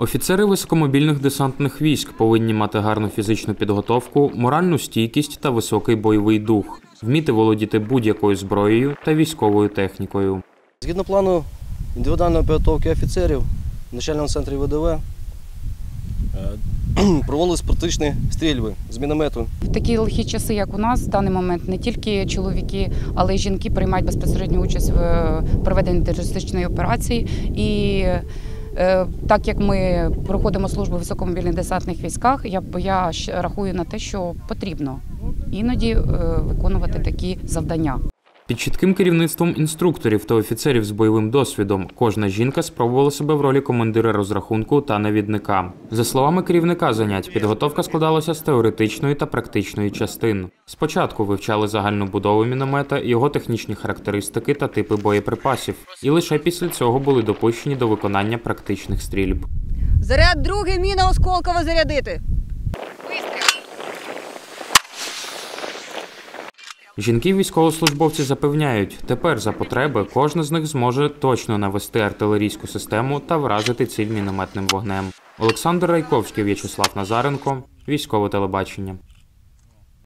Офіцери високомобільних десантних військ повинні мати гарну фізичну підготовку, моральну стійкість та високий бойовий дух, вміти володіти будь-якою зброєю та військовою технікою. Згідно плану індивідуальної підготовки офіцерів в начальному центрі ВДВ е, проводились практичні стрільби з міномету. В такі лихі часи, як у нас, в даний момент не тільки чоловіки, але й жінки приймають безпосередню участь в е, проведенні терористичної операції. І так як ми проходимо службу в високомобільних десантних військах, я, я рахую на те, що потрібно іноді е, виконувати такі завдання. Під чітким керівництвом інструкторів та офіцерів з бойовим досвідом кожна жінка спробувала себе в ролі командира розрахунку та навідника. За словами керівника занять, підготовка складалася з теоретичної та практичної частин. Спочатку вивчали загальну будову міномета, його технічні характеристики та типи боєприпасів, і лише після цього були допущені до виконання практичних стрільб. Заряд другий, міна осколково зарядити. Жінки військовослужбовці запевняють, тепер за потреби кожна з них зможе точно навести артилерійську систему та вразити ціль мінометним вогнем. Олександр Райковський, В'ячеслав Назаренко, військове телебачення.